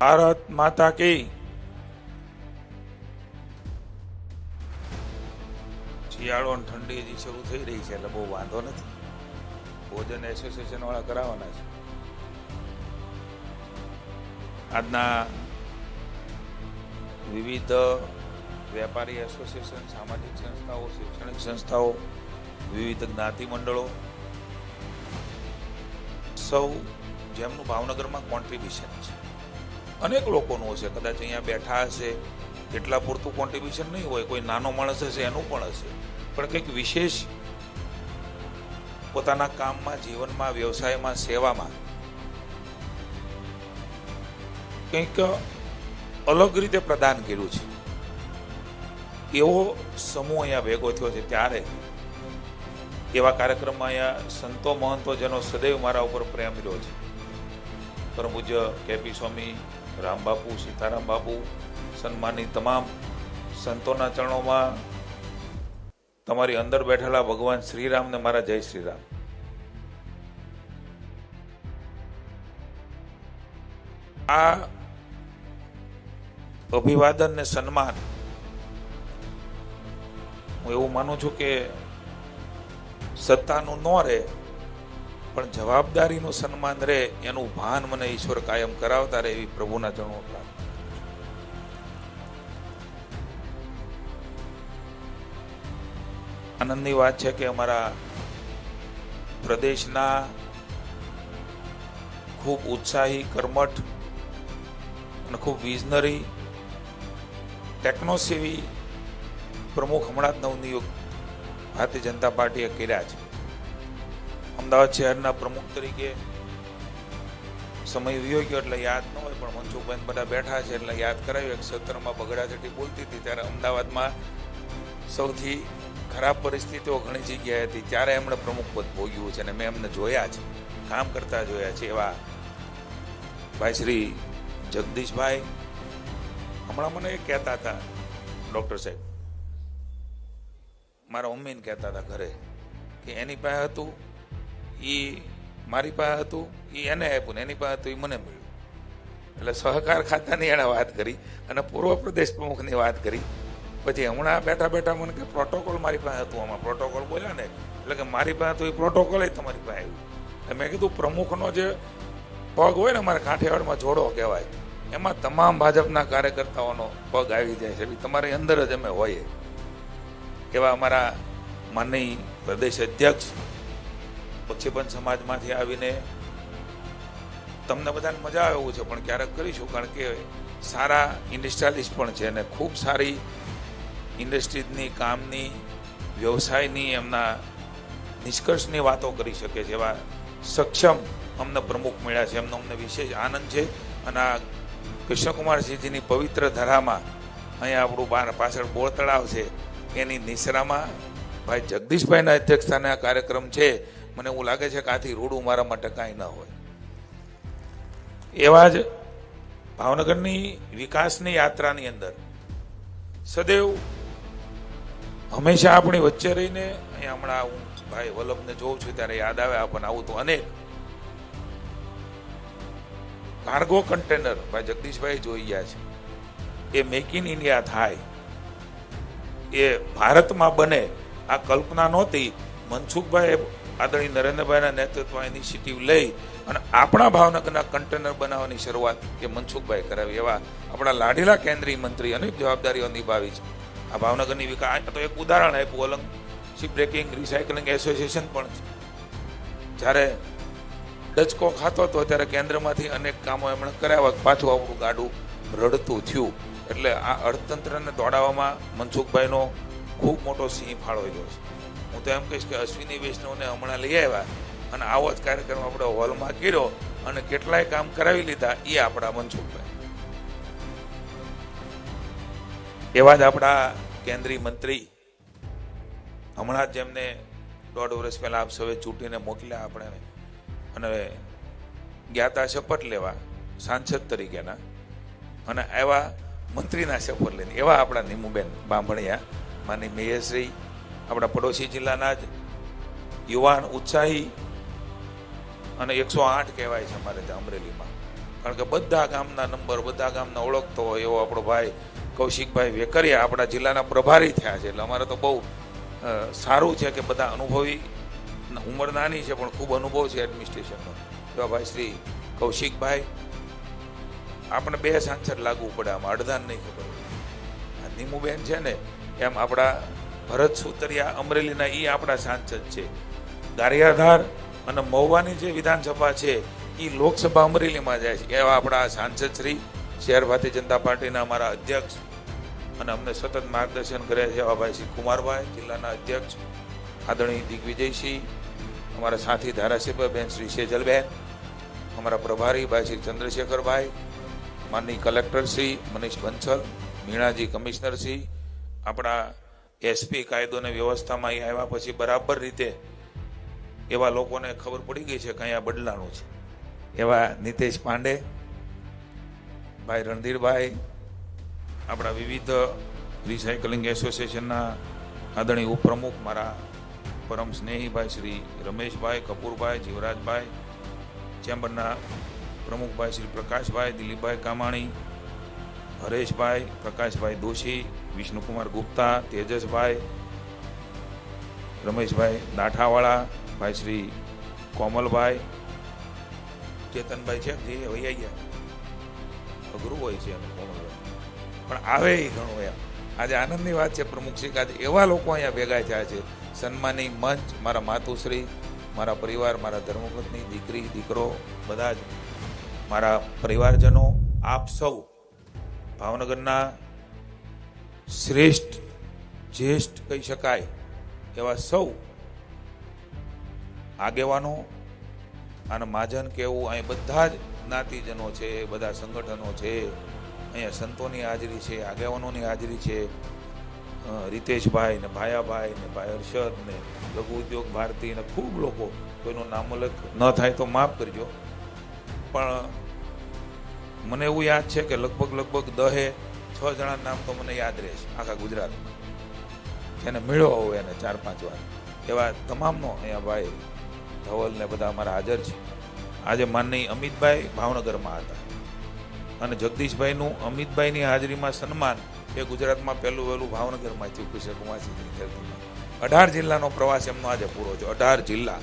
ભારત માતા કી. શિયાળો અને ઠંડી હજી શરૂ થઈ રહી છે, એટલે બહુ વાંધો નથી. ભોજન એસોસિએશન વાળા કરાવવાના છે. આજના વિવિધ વેપારી એસોસિએશન સામાજિક સંસ્થાઓ, શૈક્ષણિક સંસ્થાઓ, વિવિધ જ્ઞાતિ મંડળો સૌ જેમનું ભાવનગરમાં કોન્ટ્રીબ્યુશન છે. અનેક લોકોનું હશે. કદાચ અહીંયા બેઠા હશે, એટલા પૂરતું કોન્ટ્રીબ્યુશન નહીં હોય, કોઈ નાનો માણસ હશે, એનું પણ હશે. પણ કંઈક વિશેષ પોતાના કામમાં, જીવનમાં, વ્યવસાયમાં, સેવામાં કંઈક અલગ રીતે પ્રદાન કર્યું છે. એવો સમૂહ અહીંયા ભેગો થયો છે ત્યારે. એવા કાર્યક્રમમાં અહીંયા સંતો મહંતો જેનો સદૈવ મારા ઉપર પ્રેમ રહ્યો છે. પરમ પૂજ્ય કેપી સ્વામી રામબાપુ સીતારામ બાપુ, સન્માનની તમામ સંતોના ચરણોમાં તમારી અંદર બેઠેલા ભગવાન શ્રીરામને મારા જય શ્રીરામ. આ અભિવાદન ને સન્માન હું એવું માનું છું કે સત્તાનું ન રહે પણ જવાબદારીનું સન્માન રહે, એનું ભાન મને ઈશ્વર કાયમ કરાવતા રહે એવી પ્રભુના ચરણો આનંદની વાત છે કે અમારા પ્રદેશના ખૂબ ઉત્સાહી, કર્મઠ અને ખૂબ વિઝનરી ટેકનોસેવી પ્રમુખ હમણાં જ નવનિયુક્ત ભારતીય જનતા પાર્ટીએ કર્યા છે. અમદાવાદ શહેરના પ્રમુખ તરીકે સમય વિયો ગયો એટલે યાદ ન હોય, પણ મનસુખભાઈ બધા બેઠા છે એટલે યાદ કરાવ્યું. એક સત્રમાં બગડા ચટી બોલતી હતી, ત્યારે અમદાવાદમાં સૌથી ખરાબ પરિસ્થિતિઓ ઘણી જગ્યાએ હતી. ત્યારે એમણે પ્રમુખ પદ ભોગ્યું છે અને મેં એમને જોયા છે, કામ કરતા જોયા છે એવા ભાઈ શ્રી જગદીશભાઈ. હમણાં મને એ કહેતા હતા ડૉક્ટર સાહેબ, મારા મમ્મીને કહેતા હતા ઘરે કે એની પાસે હતું એ મારી પાસે હતું એ એને આપ્યું ને એની પાસે હતું એ મને મળ્યું. એટલે સહકાર ખાતાની એણે વાત કરી અને પૂર્વ પ્રદેશ પ્રમુખની વાત કરી. પછી હમણાં બેઠા બેઠા મને કે પ્રોટોકોલ મારી પાસે હતું, આમાં પ્રોટોકોલ બોલ્યા ને. એટલે કે મારી પાસે તો એ પ્રોટોકોલ તમારી પાસે આવ્યું. મેં કીધું પ્રમુખનો જે પગ હોય ને અમારા કાઠિયાવાડમાં જોડો કહેવાય, એમાં તમામ ભાજપના કાર્યકર્તાઓનો પગ આવી જાય છે. તમારી અંદર જ અમે હોઈએ. એવા અમારા માનની પ્રદેશ અધ્યક્ષ બક્ષીબંધ સમાજમાંથી આવીને તમને બધાને મજા આવે એવું છે, પણ ક્યારેક કરીશું, કારણ કે સારા ઇન્ડસ્ટ્રીયાલિસ્ટ પણ છે અને ખૂબ સારી ઇન્ડસ્ટ્રીઝની, કામની, વ્યવસાયની, એમના નિષ્કર્ષની વાતો કરી શકે છે, એવા સક્ષમ અમને પ્રમુખ મળ્યા છે, એમનો અમને વિશેષ આનંદ છે અને આ કૃષ્ણકુમારસિંહજીની પવિત્ર ધરામાં અહીંયા આપણું બાર પાછળ બોળ તળાવ છે, એની નિસરામાં ભાઈ જગદીશભાઈના અધ્યક્ષસ્થાને આ કાર્યક્રમ છે. મને એવું લાગે છે કે આથી રૂડું મારા માટે કાંઈ ન હોય. એવા જ ભાવનગરની વિકાસની યાત્રાની અંદર સદૈવ હંમેશા આપણી વચ્ચે રહીને, અહીંયા હમણાં હું ભાઈ વલ્લભને જોઉં છું ત્યારે યાદ આવે આપણને આવું તો અનેક કાર્ગો કન્ટેનર ભાઈ જગદીશભાઈ જોઈ ગયા છે. એ મેક ઇન ઇન્ડિયા થાય. એ ભારતમાં બને. આ કલ્પના નહોતી. મનસુખભાઈ આદરણીય નરેન્દ્રભાઈના નેતૃત્વમાં ઇનિશિયેટિવ લઈ અને આપણા ભાવનગરના કન્ટેનર બનાવવાની શરૂઆત એ મનસુખભાઈ કરાવી. એવા આપણા લાઢેલા કેન્દ્રીય મંત્રી અનેક જવાબદારીઓ નિભાવી છે. આ ભાવનગરની વિકાસ તો એક ઉદાહરણ આપ્યું, Alang ship breaking recycling association પણ છે. જ્યારે ડચકો ખાતો હતો, ત્યારે કેન્દ્રમાંથી અનેક કામો એમણે કરાવ્યા પાછું આપણું ગાડું રડતું થયું. એટલે આ અર્થતંત્રને દોડાવવામાં મનસુખભાઈનો ખૂબ મોટો સિંહ ફાળો ગયો છે. હું તો એમ કહીશ કે અશ્વિની વૈષ્ણવને હમણાં લઈ આવ્યા અને આવો જ કાર્યક્રમ આપણે હોલમાં કર્યો અને કેટલાય કામ કરાવી લીધા એ આપણા મનસુખભાઈ. એવા જ આપણા કેન્દ્રીય મંત્રી હમણાં જ જેમને દોઢ વર્ષ પહેલા આપ સૌએ ચૂંટીને મોકલ્યા આપણે અને ગયા શપથ લેવા, સાંસદ તરીકેના, અને એવા મંત્રીના શપથ લઈને એવા આપણા નીમુબેન બાંભણિયા માની મેયરશ્રી આપણા પડોશી જિલ્લાના જ યુવાન ઉત્સાહી અને એકસો આઠ કહેવાય છે અમારે ત્યાં અમરેલીમાં. કારણ કે બધા ગામના નંબર, બધા ગામના ઓળખતો હોય એવો આપણો ભાઈ કૌશિકભાઈ વેકરિયા આપણા જિલ્લાના પ્રભારી થયા છે. એટલે અમારે તો બહુ સારું છે કે બધા અનુભવી ઉંમર નાની છે, પણ ખૂબ અનુભવ છે એડમિનિસ્ટ્રેશનનો. એવા ભાઈ શ્રી કૌશિકભાઈ આપણે બે સાંસદ લાગવું પડે, આમાં અડધાન નહીં ખબર નીમુબેન છે ને, એમ આપણા ભરત સુતરિયા, અમરેલીના એ આપણા સાંસદ છે. ગારિયાધાર અને મહુવાની જે વિધાનસભા છે એ લોકસભા અમરેલીમાં જાય છે. એવા આપણા સાંસદ શ્રી, શહેર ભારતીય જનતા પાર્ટીના અમારા અધ્યક્ષ અને અમને સતત માર્ગદર્શન કર્યા છે એવા ભાઈ શ્રી કુમારભાઈ, જિલ્લાના અધ્યક્ષ આદરણીય દિગ્વિજયસિંહ, અમારા સાથી ધારાસભ્ય બેન શ્રી સેજલબેન, અમારા પ્રભારી ભાઈ શ્રી ચંદ્રશેખરભાઈ માનની કલેક્ટર શ્રી મનીષ બંસલ, મીણાજી કમિશનર શ્રી, આપણા એસપી કાયદો અને વ્યવસ્થામાં અહીં આવ્યા પછી બરાબર રીતે એવા લોકોને ખબર પડી ગઈ છે કે અહીંયા બદલાનું છે. એવા નીતેશ પાંડે, ભાઈ રણધીરભાઈ, આપણા વિવિધ રિસાયકલિંગ એસોસિએશનના આદરણીય ઉપપ્રમુખ મારા પરમ સ્નેહીભાઈ શ્રી રમેશભાઈ, કપૂરભાઈ, જીવરાજભાઈ, ચેમ્બરના પ્રમુખભાઈ શ્રી પ્રકાશભાઈ, દિલીપભાઈ કામાણી હરેશભાઈ, પ્રકાશભાઈ દોશી, વિષ્ણુકુમાર ગુપ્તા, તેજસભાઈ, રમેશભાઈ દાઠાવાળા, ભાઈ શ્રી કોમલભાઈ, ચેતનભાઈ છે, જે વૈયા ગયા. અઘરું હોય છે એનું કોમલભાઈ. પણ આવે એ ઘણું એમ. આજે આનંદની વાત છે પ્રમુખ શ્રી આજે એવા લોકો અહીંયા ભેગા થયા છે. સન્માની મંચ, મારા માતુશ્રી, મારા પરિવાર, મારા ધર્મપત્ની, દીકરી, દીકરો, બધા જ મારા પરિવારજનો, આપ સૌ ભાવનગરના શ્રેષ્ઠ, જ્યેષ્ઠ કહી શકાય એવા સૌ આગેવાનો અને મહાજન કેવું અહીં બધા જ જ્ઞાતિજનો છે, બધા સંગઠનો છે, અહીંયા સંતોની હાજરી છે, આગેવાનોની હાજરી છે. રીતેશભાઈ ને ભાયાભાઈ ને ભાઈ હર્ષદ ને લઘુ ઉદ્યોગ ભારતી ને ખૂબ લોકો, કોઈનું નામોલ્લેખ ન થાય તો માફ કરજો. પણ મને એવું યાદ છે કે લગભગ લગભગ દહે છ જણા નામ તો મને યાદ રહે છે, આખા ગુજરાતમાં. જેને મેળો હોય એને ચાર પાંચ વાર. એવા તમામનો અહીંયા ભાઈ ધવલ ને બધા અમારા હાજર છે. આજે માનનીય અમિતભાઈ ભાવનગરમાં હતા. અને જગદીશભાઈનું અમિતભાઈની હાજરીમાં સન્માન એ ગુજરાતમાં પહેલું વહેલું ભાવનગરમાં થયું કુશે કુમાસીની ધરતીમાં. અઢાર જિલ્લાનો પ્રવાસ એમનો આજે પૂરો છે. અઢાર જિલ્લા.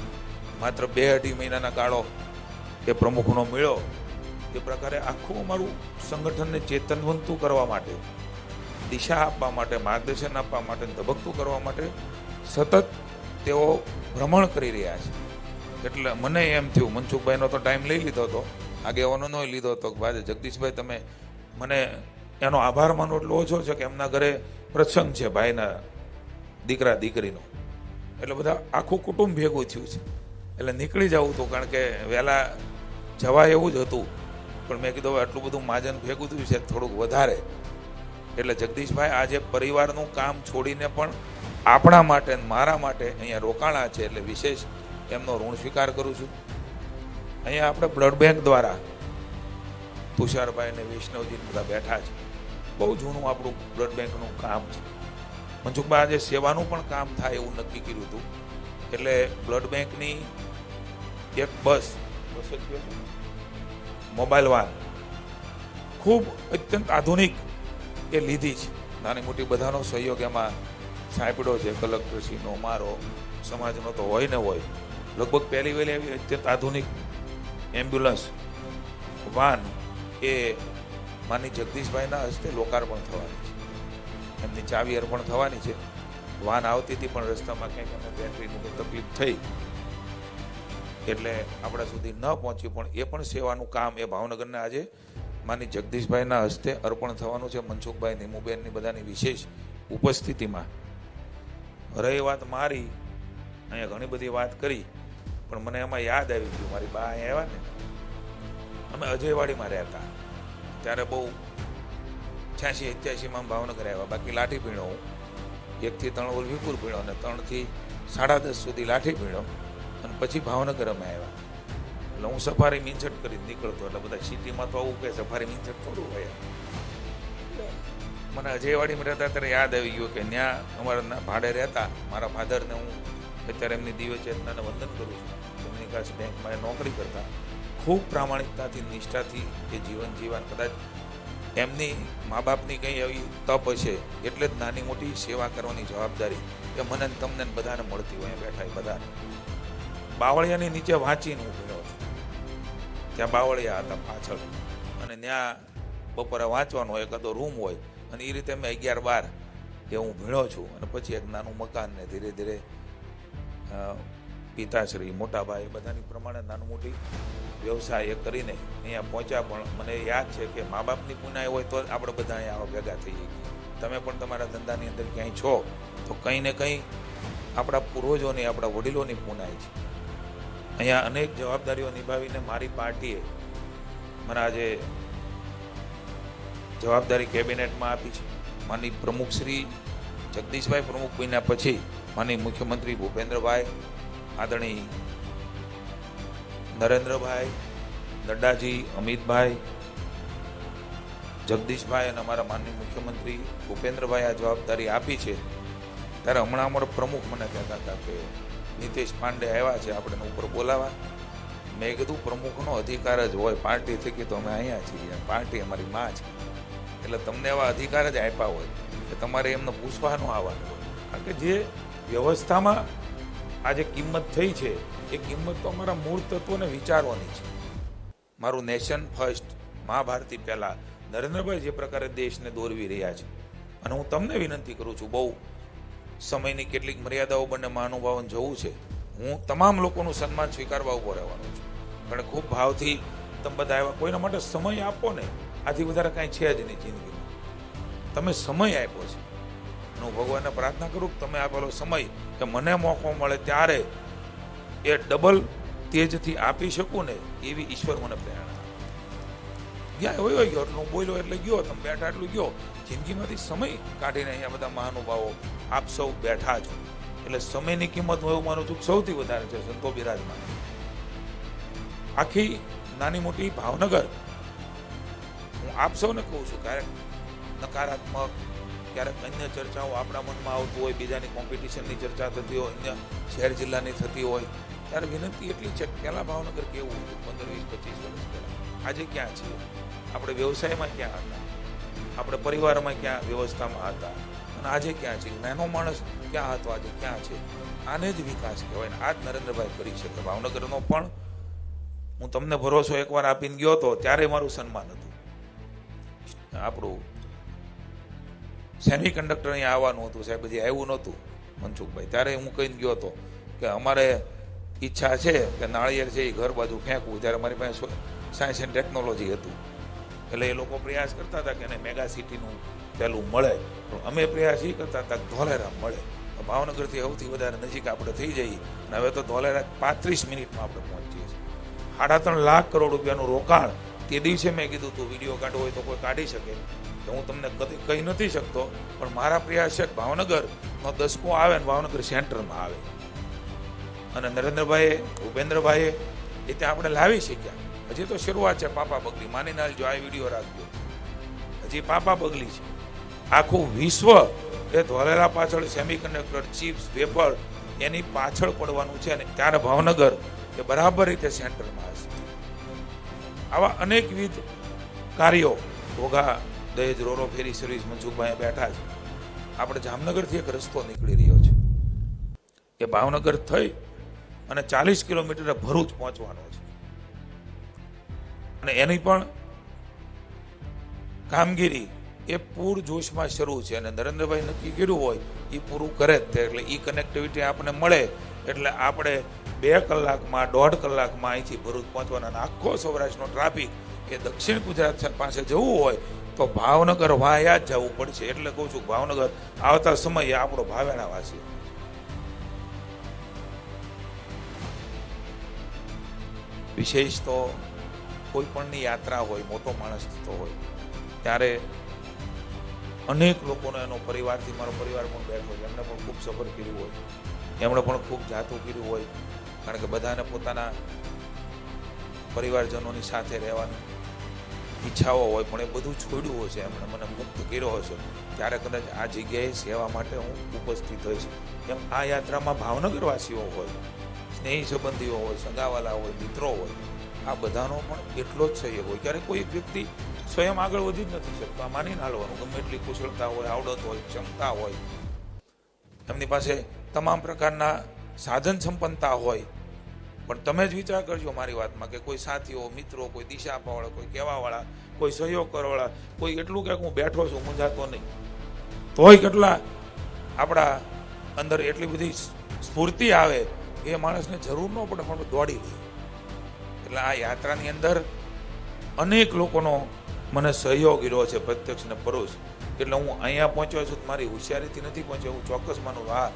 માત્ર બે અઢી મહિનાના ગાળો એ પ્રમુખનો મળ્યો એ પ્રકારે આખું અમારું સંગઠનને ચેતનવંતું કરવા માટે, દિશા આપવા માટે, માર્ગદર્શન આપવા માટે ધબકતું કરવા માટે સતત તેઓ ભ્રમણ કરી રહ્યા છે. એટલે મને એમ થયું, મનસુખભાઈનો તો ટાઈમ લઈ લીધો હતો, આગેવાનોનો લીધો હતો, કે ભાઈ જગદીશભાઈ તમે મને એનો આભાર માનો એટલો ઓછો છે કે એમના ઘરે પ્રસંગ છે ભાઈના દીકરા, દીકરીનો. એટલે બધા આખું કુટુંબ ભેગું થયું છે. એટલે નીકળી જવું હતું કારણ કે વહેલા જવાય એવું જ હતું. પણ મેં કીધું, હવે આટલું બધું માજન ભેગું થયું છે, થોડુંક વધારે. એટલે જગદીશભાઈ, આજે પરિવારનું કામ છોડીને પણ આપણા માટે મારા માટે અહીંયા રોકાણા છે, એટલે વિશેષ એમનો ઋણ સ્વીકાર કરું છું. અહીંયા આપણે બ્લડ બેંક દ્વારા તુષારભાઈ અને વૈષ્ણવજી બધા બેઠા છે. બહુ જૂનું આપણું બ્લડ બેંકનું કામ છે. મનસુખભાઈ, આજે સેવાનું પણ કામ થાય એવું નક્કી કર્યું હતું. એટલે બ્લડ બેંકની એક બસ. બસ જ? Mobile van. ખૂબ અત્યંત આધુનિક એ લીધી છે. નાની મોટી બધાનો સહયોગ એમાં સાંપડ્યો છે, કલેક્ટરશ્રીનો, મારો, સમાજનો તો હોય ને હોય. લગભગ પહેલી વહેલી એવી અત્યંત આધુનિક એમ્બ્યુલન્સ, વાન એ માની જગદીશભાઈના હસ્તે લોકાર્પણ થવાની છે. એમની ચાવી અર્પણ થવાની છે. વાન આવતી હતી પણ રસ્તામાં ક્યાંક એમને બેટરીની તકલીફ થઈ. એટલે આપણા સુધી ન પહોંચ્યું. પણ એ પણ સેવાનું કામ એ ભાવનગરના આજે માની જગદીશભાઈના હસ્તે અર્પણ થવાનું છે. મનસુખભાઈ નીમુબેનની બધાની વિશેષ ઉપસ્થિતિમાં. રહી વાત મારી, અહીંયા ઘણી બધી વાત કરી, પણ મને એમાં યાદ આવી ગયું. મારી બા અહીંયા આવ્યા ને, અમે અજયવાડીમાં રહેતા ત્યારે બહુ છ્યાસી અત્યાસીમાં ભાવનગર આવ્યા. બાકી લાઠી પીણો એકથી ત્રણ ઓલ વિપુર પીણો અને ત્રણથી સાડા દસ સુધી લાઠી પીણો. અને પછી ભાવનગર અમે આવ્યા. એટલે હું સફારી મીંછટ કરીને નીકળતો, એટલે બધા સિટીમાં તો આવું કે સફારી મીંછટ થોડું હોય મને અજયવાડીમાં રહેતા ત્યારે યાદ આવી ગયું કે ત્યાં અમારા ભાડે રહેતા, મારા ફાધરને હું અત્યારે એમની દિવ્ય વંદન કરું છું. કમ્યુનિકાશ બેંકમાં એ નોકરી કરતા. ખૂબ પ્રામાણિકતાથી, નિષ્ઠાથી એ જીવન જીવન, કદાચ એમની મા બાપની કંઈ એવી તપ હશે, એટલે જ નાની મોટી સેવા કરવાની જવાબદારી એ મને તમને બધાને મળતી હોય બેઠા એ બધાને. બાવળિયાની નીચે વાંચીને હું ભણ્યો છું. ત્યાં બાવળિયા હતા પાછળ. અને ત્યાં બપોરે વાંચવાનો એકાદો રૂમ હોય, અને એ રીતે મેં અગિયાર બાર એ હું ભીણો છું. અને પછી એક નાનું મકાન ને ધીરે ધીરે પિતાશ્રી, મોટાભાઈ બધાની પ્રમાણે નાનું મોટી વ્યવસાય એ કરીને અહીંયા પહોંચ્યા. પણ મને યાદ છે કે મા બાપની પુનાઈ હોય તો આપણે બધા અહીંયા ભેગા થઈ શકીએ. તમે પણ તમારા ધંધાની અંદર ક્યાંય છો, તો કંઈ ને કંઈ આપણા પૂર્વજોની, આપણા વડીલોની પુનાઈ છે. અહીંયા અનેક જવાબદારીઓ નિભાવીને મારી પાર્ટીએ મને આજે જવાબદારી કેબિનેટમાં આપી છે. માની પ્રમુખશ્રી જગદીશભાઈ પ્રમુખ બન્યા પછી માની મુખ્યમંત્રી ભૂપેન્દ્રભાઈ, આદરણીય નરેન્દ્રભાઈ, નડ્ડાજી, અમિતભાઈ, જગદીશભાઈ અને અમારા માનનીય મુખ્યમંત્રી ભૂપેન્દ્રભાઈ આ જવાબદારી આપી છે. ત્યારે હમણાં અમારો પ્રમુખ મને કહેતા હતા કે નીતિશ પાંડે આવ્યા છે આપણે ઉપર બોલાવા. મેં કીધું, પ્રમુખનો અધિકાર જ હોય, પાર્ટી થકી તો અમે અહીંયા છીએ પાર્ટી અમારી માં છે. એટલે તમને એવા અધિકાર જ આપ્યા હોય, કે તમારે એમને પૂછવાનું આવવાનું હોય. કારણ કે જે વ્યવસ્થામાં આ જે કિંમત થઈ છે, એ કિંમત તો અમારા મૂળ તત્વોને વિચારવાની છે. મારું નેશન ફર્સ્ટ, મહાભારતી પહેલાં. નરેન્દ્રભાઈ જે પ્રકારે દેશને દોરવી રહ્યા છે, અને હું તમને વિનંતી કરું છું, બહુ સમયની કેટલીક મર્યાદાઓ બંને મહાનુભાવન જવું છે. હું તમામ લોકોનું સન્માન સ્વીકારવા ઊભો રહેવાનો છું. પણ ખૂબ ભાવથી તમે બધા આવ્યા કોઈના માટે સમય આપો ને, આથી વધારે કાંઈ છે જ નહીં જિંદગીમાં. તમે સમય આપ્યો છે. હું ભગવાનને પ્રાર્થના કરું કે તમે આપેલો સમય કે મને મોકો મળે ત્યારે એ ડબલ તેજથી આપી શકું ને એવી ઈશ્વર મને પ્રેરણા ગયા હોય ગયો એટલું એટલે ગયો, તમે બેઠા એટલું ગયો. જિંદગીમાંથી સમય કાઢીને અહીંયા બધા મહાનુભાવો આપ સૌ બેઠા છો. એટલે સમયની કિંમત હું એવું માનું છું સૌથી વધારે છે સંતો બિરાજમાન. આખી નાની મોટી ભાવનગર, હું આપ સૌને કહું છું, ક્યારેક નકારાત્મક, ક્યારેક અન્ય ચર્ચાઓ આપણા મનમાં આવતું હોય, બીજાની કોમ્પિટિશનની ચર્ચા થતી હોય, અન્ય શહેર જિલ્લાની થતી હોય ત્યારે વિનંતી એટલી છે કે પહેલાં ભાવનગર કેવું હતું? પંદર, વીસ, પચીસ વર્ષ પહેલાં. આજે ક્યાં છીએ? આપણે વ્યવસાયમાં ક્યાં હતા? આપણે પરિવારમાં ક્યાં વ્યવસ્થામાં હતા? અને આજે ક્યાં છે નાનો માણસ ક્યાં હતો? આજે ક્યાં છે? આને જ વિકાસ કહેવાય આ જ નરેન્દ્રભાઈ કરી શકે. ભાવનગરનો પણ હું તમને ભરોસો એકવાર આપીને ગયો હતો ત્યારે મારું સન્માન હતું. આપણું સેમી કંડક્ટર અહીંયા આવવાનું હતું સાહેબ. હજી આવ્યું નહોતું મનસુખભાઈ. ત્યારે હું કહીને ગયો હતો કે અમારે ઈચ્છા છે કે નાળિયેર છે એ ઘર બાજુ ફેંકવું. ત્યારે મારી પાસે સાયન્સ એન્ડ ટેકનોલોજી હતું. એટલે એ લોકો પ્રયાસ કરતા હતા કે એને મેગા સિટીનું પહેલું મળે. પણ અમે પ્રયાસ એ કરતા હતા કે ધોલેરા મળે. ભાવનગરથી સૌથી વધારે નજીક આપણે થઈ જઈએ. અને હવે તો ધોલેરા પાંત્રીસ મિનિટમાં આપણે પહોંચીએ છીએ. સાડા ત્રણ લાખ કરોડ રૂપિયાનું રોકાણ. તે દિવસે મેં કીધું તું વીડિયો કાઢવો હોય તો કોઈ કાઢી શકે. તો હું તમને કદી કહી નથી શકતો. પણ મારા પ્રયાસ છે ભાવનગરનો દસકો આવે ને ભાવનગર સેન્ટરમાં આવે. અને નરેન્દ્રભાઈએ, ભૂપેન્દ્રભાઈએ એ ત્યાં આપણે લાવી શક્યા. હજી તો શરૂઆત છે પાપા બગલી માની નાલ જો આ વીડિયો રાખજો. હજી પાપા બગલી છે. આખું વિશ્વ એ ધોલેરા પાછળ સેમિકન્ડક્ટર ચિપ્સ વેપર એની પાછળ પડવાનું છે અને ત્યારે ભાવનગર એ બરાબર રીતે સેન્ટરમાં હશે. આવા અનેકવિધ કાર્યો ઘોઘા, દહેજ, રોરો ફેરી સર્વિસ મનસુખભાઈ બેઠા છે. આપણે જામનગરથી એક રસ્તો નીકળી રહ્યો છે. એ ભાવનગર થઈ અને ચાલીસ કિલોમીટરે ભરૂચ પહોંચવાનો છે. અને એની પણ કામગીરી એ પૂર જોશમાં શરૂ છે અને નરેન્દ્રભાઈ નક્કી કર્યું હોય એ પૂરું કરે જ તે, એટલે એ કનેક્ટિવિટી આપણને મળે, એટલે આપણે બે કલાકમાં, દોઢ કલાકમાં અહીંથી ભરૂચ પહોંચવાના અને આખો સૌરાષ્ટ્રનો ટ્રાફિક એ દક્ષિણ ગુજરાત પાસે જવું હોય, તો ભાવનગર વાયા જ જવું પડશે. એટલે કહું છું, ભાવનગર આવતા સમયે આપણો ભાવેણા વિશેષ તો કોઈ પણની યાત્રા હોય, મોટો માણસ થતો હોય, ત્યારે અનેક લોકોનો એનો પરિવારથી, મારો પરિવાર પણ બેઠો છે. એમણે પણ ખૂબ સફર કર્યું હોય, એમણે પણ ખૂબ જાતું કર્યું હોય, કારણ કે બધાને પોતાના પરિવારજનોની સાથે રહેવાની ઈચ્છાઓ હોય, પણ એ બધું છોડ્યું હશે એમણે મને મુક્ત કર્યો હશે ત્યારે કદાચ આ જગ્યાએ સેવા માટે હું ઉપસ્થિત હોઈશ. એમ આ યાત્રામાં ભાવનગરવાસીઓ હોય સ્નેહી સંબંધીઓ હોય, સગાવાલા હોય, મિત્રો હોય, આ બધાનો પણ એટલો જ સહયોગ હોય. ક્યારેક કોઈ વ્યક્તિ સ્વયં આગળ વધી જ નથી શકતો. આ માનીને હાલવાનું. ગમે એટલી કુશળતા હોય, આવડત હોય, ક્ષમતા હોય. એમની પાસે તમામ પ્રકારના સાધન સંપન્નતા હોય. પણ તમે જ વિચાર કરજો મારી વાતમાં કે કોઈ સાથીઓ, મિત્રો, કોઈ દિશા આપવાવાળા કોઈ કહેવાવાળા, કોઈ સહયોગ કરવાવાળા કોઈ એટલું કે હું બેઠો છું મૂંઝાતો નહીં. તોય કેટલા આપણા અંદર એટલી બધી સ્ફૂર્તિ આવે એ માણસને જરૂર ન પડે, પણ દોડી લે. એટલે આ યાત્રાની અંદર અનેક લોકોનો મને સહયોગ રહ્યો છે, પ્રત્યક્ષ ને પરોક્ષ. એટલે હું અહીંયા પહોંચ્યો છું મારી હોશિયારીથી નથી પહોંચ્યો, હું ચોક્કસ માનું આ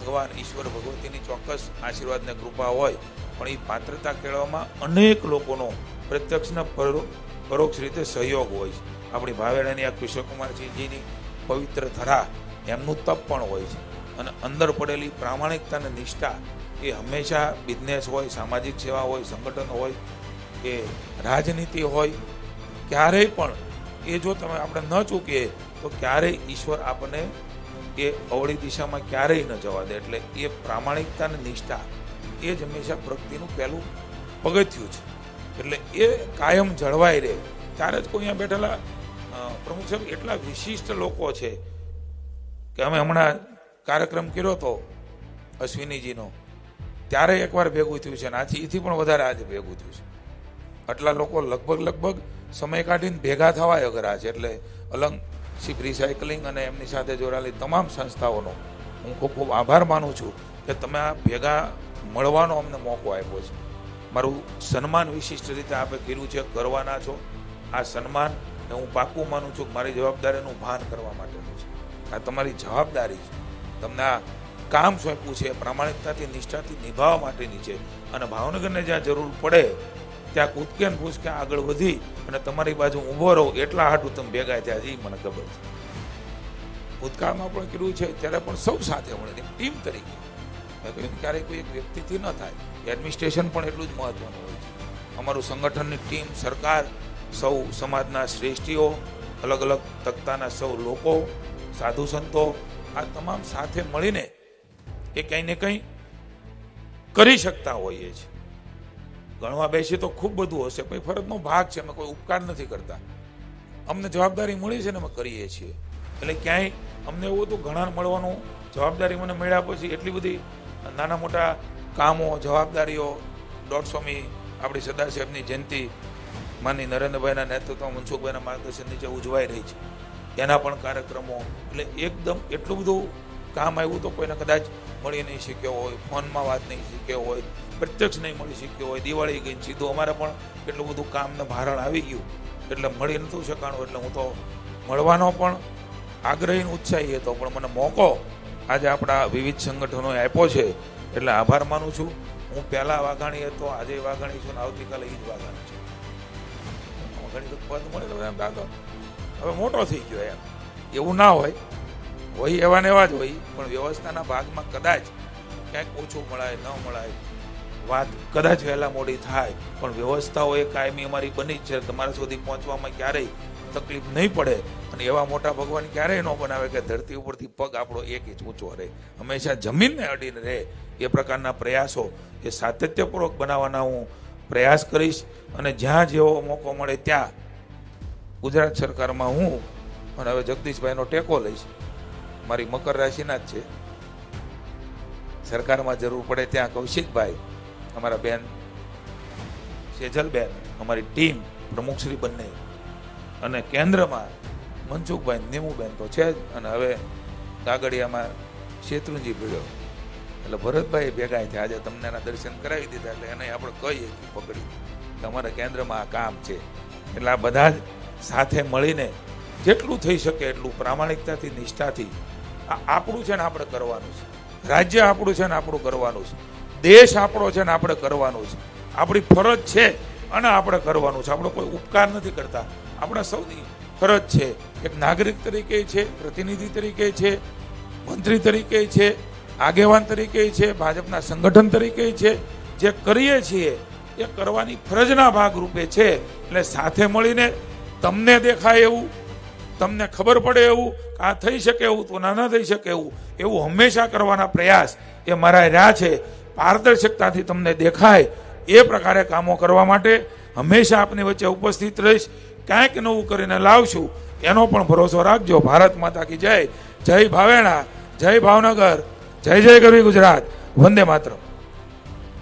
ભગવાન ઈશ્વર ભગવતીની ચોક્કસ આશીર્વાદને કૃપા હોય, પણ એ પાત્રતા કેળવવામાં અનેક લોકોનો પ્રત્યક્ષ ને પરો- પરોક્ષ રીતે સહયોગ હોય છે. આપણી ભાવેડાની આ કૃષ્ણકુમારસિંહજીની પવિત્ર ધરા એમનું તપ પણ હોય છે. અને અંદર પડેલી પ્રામાણિકતા અને નિષ્ઠા એ હંમેશા બિઝનેસ હોય, સામાજિક સેવા હોય, સંગઠન હોય, કે રાજનીતિ હોય, ક્યારેય પણ એ જો તમે આપણે ન ચૂકીએ, તો ક્યારેય ઈશ્વર આપણને એ અવળી દિશામાં ક્યારેય ન જવા દે. એટલે એ પ્રામાણિકતા અને નિષ્ઠા એ જ હંમેશા પ્રગતિનું પહેલું પગથિયું છે. એટલે એ કાયમ જળવાઈ રહે. ત્યારે જ કોઈ અહીંયા બેઠેલા પ્રમુખ સાહેબ એટલા વિશિષ્ટ લોકો છે કે અમે હમણાં કાર્યક્રમ કર્યો હતો અશ્વિનીજીનો. ત્યારે એકવાર ભેગું થયું છે અને આથી એથી પણ વધારે આજે ભેગું થયું છે. આટલા લોકો લગભગ લગભગ સમય કાઢીને ભેગા થવા અઘરા છે એટલે અલંગ શિપ રિસાયકલિંગ અને એમની સાથે જોડાયેલી તમામ સંસ્થાઓનો હું ખૂબ ખૂબ આભાર માનું છું કે તમે આ ભેગા મળવાનો અમને મોકો આપ્યો છે. મારું સન્માન વિશિષ્ટ રીતે આપે કર્યું છે, કરવાના છો. આ સન્માન હું પાક્કું માનું છું મારી જવાબદારીનું ભાન કરવા માટેનું છે. આ તમારી જવાબદારી છે. તમને આ કામ સોંપ્યું છે, પ્રામાણિકતાથી, નિષ્ઠાથી, નિભાવવા માટેની છે. અને ભાવનગરને જ્યાં જરૂર પડે, ત્યાં કૂદકે ભૂસકે આગળ વધી અને તમારી બાજુ ઊભો રહો, એટલા હાટું તમે ભેગા થયા છે એ મને ખબર છે. ભૂતકાળમાં પણ કર્યું છે, ત્યારે પણ સૌ સાથે મળે ટીમ તરીકે. મેં કહ્યું ક્યારેય કોઈ એક વ્યક્તિથી ન થાય. એડમિનિસ્ટ્રેશન પણ એટલું જ મહત્વનું હોય છે. અમારું સંગઠનની ટીમ, સરકાર, સૌ સમાજના શ્રેષ્ઠીઓ અલગ અલગ તખ્તાના સૌ લોકો, સાધુ સંતો, આ તમામ સાથે મળીને એ કંઈ ને કંઈ કરી શકતા હોઈએ છીએ. ગણવા બેસીએ તો ખૂબ બધું હશે, કોઈ ફરજનો ભાગ છે, અમે કોઈ ઉપકાર નથી કરતા. અમને જવાબદારી મળી છે ને અમે કરીએ છીએ. એટલે ક્યાંય અમને એવું હતું ઘણા મળવાનું જવાબદારી મને મળ્યા પછી એટલી બધી નાના મોટા કામો, જવાબદારીઓ દોઢસોમી આપણી સરદાર સાહેબની જયંતિ માની નરેન્દ્રભાઈના નેતૃત્વમાં મનસુખભાઈના માર્ગદર્શન નીચે ઉજવાઈ રહી છે. એના પણ કાર્યક્રમો, એટલે એકદમ એટલું બધું કામ આવ્યું તો કોઈને કદાચ મળી નહીં શીખ્યો હોય, ફોનમાં વાત નહીં શીખ્યો હોય, પ્રત્યક્ષ નહીં મળી શીખ્યો હોય, દિવાળી ગઈ સીધું અમારે પણ એટલું બધું કામને ભારણ આવી ગયું. એટલે મળી નહોતું શકાણું, એટલે હું તો મળવાનો પણ આગ્રહી ઉત્સાહી હતો. પણ મને મોકો આજે આપણા વિવિધ સંગઠનોએ આપ્યો છે. એટલે આભાર માનું છું. હું પહેલાં વાઘાણી હતો, આજે વાઘાણી છું ને આવતીકાલે એ જ વાઘાણી છું. વાઘાણી તો પદ મળે હવે મોટો થઈ ગયો એમ. એવું ના હોય. હોય એવા ને એવા જ હોય, પણ વ્યવસ્થાના ભાગમાં કદાચ ક્યાંક ઓછું મળાય, ન મળાય, વાત કદાચ વહેલા મોડી થાય, પણ વ્યવસ્થાઓ એ કાયમી અમારી બની જ છે. તમારા સુધી પહોંચવામાં ક્યારેય તકલીફ નહીં પડે અને એવા મોટા ભગવાન ક્યારેય ન બનાવે કે ધરતી ઉપરથી પગ આપણો એક ઇંચ ઊંચો રહે. હંમેશા જમીનને અડીને રહે. એ પ્રકારના પ્રયાસો એ સાતત્યપૂર્વક બનાવવાના હું પ્રયાસ કરીશ અને જ્યાં જેવો મોકો મળે ત્યાં ગુજરાત સરકારમાં હું અને હવે જગદીશભાઈનો ટેકો લઈશ. મારી મકર રાશિના જ છે. સરકારમાં જરૂર પડે ત્યાં કૌશિકભાઈ, અમારા બેન, સેજલબેન, અમારી ટીમ, પ્રમુખશ્રી બંને. અને કેન્દ્રમાં મનસુખભાઈ, નીમુબેન તો છે જ, અને હવે કાગડિયામાં શેત્રુંજી ભીડ્યો એટલે ભરતભાઈ ભેગા થયા. આજે તમને એના દર્શન કરાવી દીધા, એટલે એને આપણે કહીએ પકડી. કે અમારા કેન્દ્રમાં આ કામ છે. એટલે આ બધા જ સાથે મળીને જેટલું થઈ શકે એટલું પ્રામાણિકતાથી, નિષ્ઠાથી આ આપણું છે ને આપણે કરવાનું છે. રાજ્ય આપણું છે ને આપણું કરવાનું છે. દેશ આપણો છે ને આપણે કરવાનું છે. આપણી ફરજ છે અને આપણે કરવાનું છે. આપણો કોઈ ઉપકાર નથી કરતા. આપણા સૌની ફરજ છે. એક નાગરિક તરીકે છે, પ્રતિનિધિ તરીકે છે, મંત્રી તરીકે છે, આગેવાન તરીકે છે, ભાજપના સંગઠન તરીકે છે. જે કરીએ છીએ એ કરવાની ફરજના ભાગરૂપે છે. એટલે સાથે મળીને તમને દેખાય એવું તમને ખબર પડે એવું આ થઈ શકે એવું તો ના થઈ શકે એવું? એવું હંમેશા કરવાના પ્રયાસ એ મારા રહ્યા છે. પારદર્શકતાથી તમને દેખાય એ પ્રકારે કામો કરવા માટે હંમેશા આપની વચ્ચે ઉપસ્થિત રહીશ. કાંઈક નવું કરીને લાવશું. એનો પણ ભરોસો રાખજો. ભારત માતા કી જય. જય ભાવેણા. જય ભાવનગર. જય જય ગરવી ગુજરાત. વંદે માતરમ.